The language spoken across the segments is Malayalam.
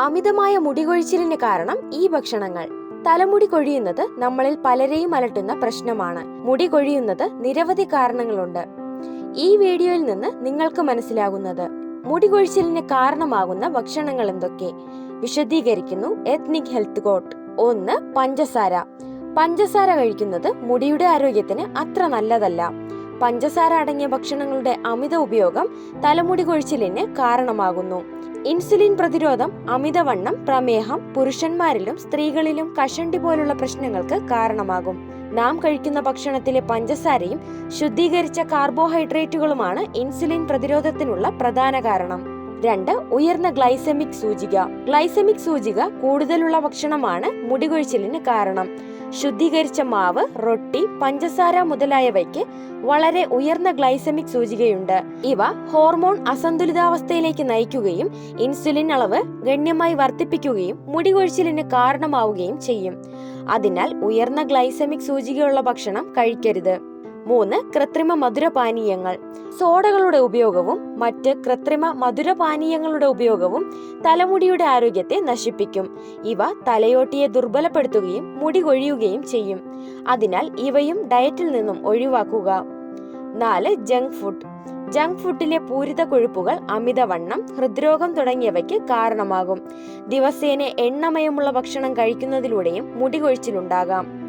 അമിതമായ മുടികൊഴിച്ചിലിന് കാരണം ഈ ഭക്ഷണങ്ങൾ. തലമുടി കൊഴിയുന്നത് നമ്മളിൽ പലരെയും അലട്ടുന്ന പ്രശ്നമാണ്. മുടി കൊഴിയുന്നത് നിരവധി കാരണങ്ങളുണ്ട്. ഈ വീഡിയോയിൽ നിന്ന് നിങ്ങൾക്ക് മനസ്സിലാകുന്നത്. മുടി കൊഴിച്ചിലിന് കാരണമാകുന്ന ഭക്ഷണങ്ങൾ എന്തൊക്കെ? വിശദീകരിക്കുന്നു എത്നിക് ഹെൽത്ത് കോട്ട് ഒന്ന് പഞ്ചസാര. പഞ്ചസാര കഴിക്കുന്നത് മുടിയുടെ ആരോഗ്യത്തിന് അത്ര നല്ലതല്ല. പഞ്ചസാര അടങ്ങിയ ഭക്ഷണങ്ങളുടെ അമിത ഉപയോഗം തലമുടി കൊഴിച്ചിലിന് കാരണമാകുന്നു. ഇൻസുലിൻ പ്രതിരോധം അമിതവണ്ണം പ്രമേഹം പുരുഷന്മാരിലും സ്ത്രീകളിലും കഷണ്ടി പോലുള്ള പ്രശ്നങ്ങൾക്ക് കാരണമാകും. നാം കഴിക്കുന്ന ഭക്ഷണത്തിലെ പഞ്ചസാരയും ശുദ്ധീകരിച്ച കാർബോഹൈഡ്രേറ്റുകളുമാണ് ഇൻസുലിൻ പ്രതിരോധത്തിനുള്ള പ്രധാന കാരണം. രണ്ട് ഉയർന്ന ഗ്ലൈസമിക് സൂചിക. ഗ്ലൈസമിക് സൂചിക കൂടുതലുള്ള ഭക്ഷണമാണ് മുടികൊഴിച്ചിലിന് കാരണം. ശുദ്ധീകരിച്ച മാവ് റൊട്ടി പഞ്ചസാര മുതലായവയ്ക്ക് വളരെ ഉയർന്ന ഗ്ലൈസമിക് സൂചികയുണ്ട്. ഇവ ഹോർമോൺ അസന്തുലിതാവസ്ഥയിലേക്ക് നയിക്കുകയും ഇൻസുലിൻ അളവ് ഗണ്യമായി വർദ്ധിപ്പിക്കുകയും മുടികൊഴിച്ചിലിന് കാരണമാവുകയും ചെയ്യും. അതിനാൽ ഉയർന്ന ഗ്ലൈസമിക് സൂചികയുള്ള ഭക്ഷണം കഴിക്കരുത്. മൂന്ന് കൃത്രിമ മധുരപാനീയങ്ങൾ സോഡകളുടെ ഉപയോഗവും മറ്റ് കൃത്രിമ മധുരപാനീയങ്ങളുടെ ഉപയോഗവും തലമുടിയുടെ ആരോഗ്യത്തെ നശിപ്പിക്കും. ഇവ തലയോട്ടിയെ ദുർബലപ്പെടുത്തുകയും മുടി കൊഴിയുകയും ചെയ്യും. അതിനാൽ ഇവയും ഡയറ്റിൽ നിന്നും ഒഴിവാക്കുക. നാല് ജങ്ക് ഫുഡ്. ജങ്ക് ഫുഡിലെ പൂരിത കൊഴുപ്പുകൾ അമിതവണ്ണം ഹൃദ്രോഗം തുടങ്ങിയവയ്ക്ക് കാരണമാകും. ദിവസേന എണ്ണമയമുള്ള ഭക്ഷണം കഴിക്കുന്നതിലൂടെയും മുടി കൊഴിച്ചിലുണ്ടാകാം.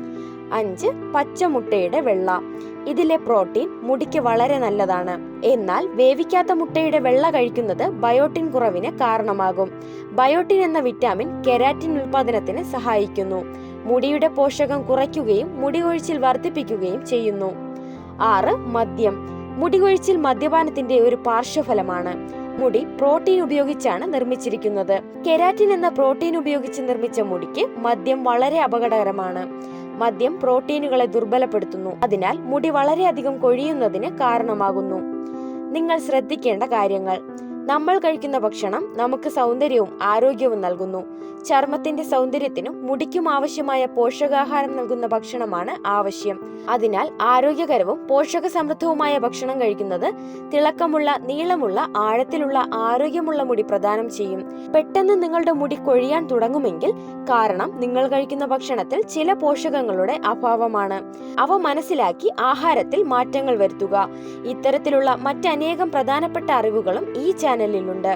അഞ്ച് പച്ചമുട്ടയുടെ വെള്ള. ഇതിലെ പ്രോട്ടീൻ മുടിക്ക് വളരെ നല്ലതാണ്. എന്നാൽ വേവിക്കാത്ത മുട്ടയുടെ വെള്ള കഴിക്കുന്നത് ബയോട്ടിൻ കുറവിന് കാരണമാകും. ബയോട്ടിൻ എന്ന വിറ്റാമിൻ കെരാറ്റിൻ ഉൽപാദനത്തിന് സഹായിക്കുന്നു. മുടിയുടെ പോഷകം കുറയ്ക്കുകയും മുടി കൊഴിച്ചിൽ വർദ്ധിപ്പിക്കുകയും ചെയ്യുന്നു. ആറ് മദ്യം. മുടി കൊഴിച്ചിൽ മദ്യപാനത്തിന്റെ ഒരു പാർശ്വഫലമാണ്. മുടി പ്രോട്ടീൻ ഉപയോഗിച്ചാണ് നിർമ്മിച്ചിരിക്കുന്നത്. കെരാറ്റിൻ എന്ന പ്രോട്ടീൻ ഉപയോഗിച്ച് നിർമ്മിച്ച മുടിക്ക് മദ്യം വളരെ അപകടകരമാണ്. മദ്യം പ്രോട്ടീനുകളെ ദുർബലപ്പെടുത്തുന്നു. അതിനാൽ മുടി വളരെയധികം കൊഴിയുന്നതിന് കാരണമാകുന്നു. നിങ്ങൾ ശ്രദ്ധിക്കേണ്ട കാര്യങ്ങൾ. നമ്മൾ കഴിക്കുന്ന ഭക്ഷണം നമുക്ക് സൗന്ദര്യവും ആരോഗ്യവും നൽകുന്നു. ചർമ്മത്തിന്റെ സൗന്ദര്യത്തിനും മുടിക്കും ആവശ്യമായ പോഷകാഹാരം നൽകുന്ന ഭക്ഷണമാണ് ആവശ്യം. അതിനാൽ ആരോഗ്യകരവും പോഷക സമൃദ്ധവുമായ ഭക്ഷണം കഴിക്കുന്നത് തിളക്കമുള്ള നീളമുള്ള ആഴത്തിലുള്ള ആരോഗ്യമുള്ള മുടി പ്രദാനം ചെയ്യും. പെട്ടെന്ന് നിങ്ങളുടെ മുടി കൊഴിയാൻ തുടങ്ങുമെങ്കിൽ കാരണം നിങ്ങൾ കഴിക്കുന്ന ഭക്ഷണത്തിൽ ചില പോഷകങ്ങളുടെ അഭാവമാണ്. അവ മനസ്സിലാക്കി ആഹാരത്തിൽ മാറ്റങ്ങൾ വരുത്തുക. ഇത്തരത്തിലുള്ള മറ്റനേകം പ്രധാനപ്പെട്ട അറിവുകളും ഈ ചാനലിലുണ്ട്.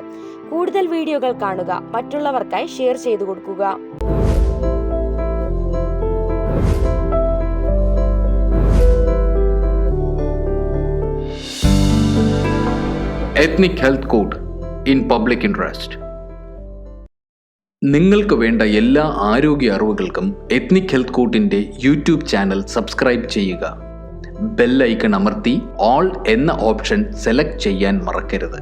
കൂടുതൽ വീഡിയോകൾ കാണുക മറ്റുള്ളവർക്കായി ഷെയർ ചെയ്തു കൊടുക്കുക. Ethnic health code in public interest നിങ്ങൾക്ക് വേണ്ട എല്ലാ ആരോഗ്യ അറിവുകൾക്കും എത്നിക് ഹെൽത്ത് കോഡിന്റെ യൂട്യൂബ് ചാനൽ സബ്സ്ക്രൈബ് ചെയ്യുക. ബെൽ ഐക്കൺ അമർത്തി ഓൾ എന്ന ഓപ്ഷൻ സെലക്ട് ചെയ്യാൻ മറക്കരുത്.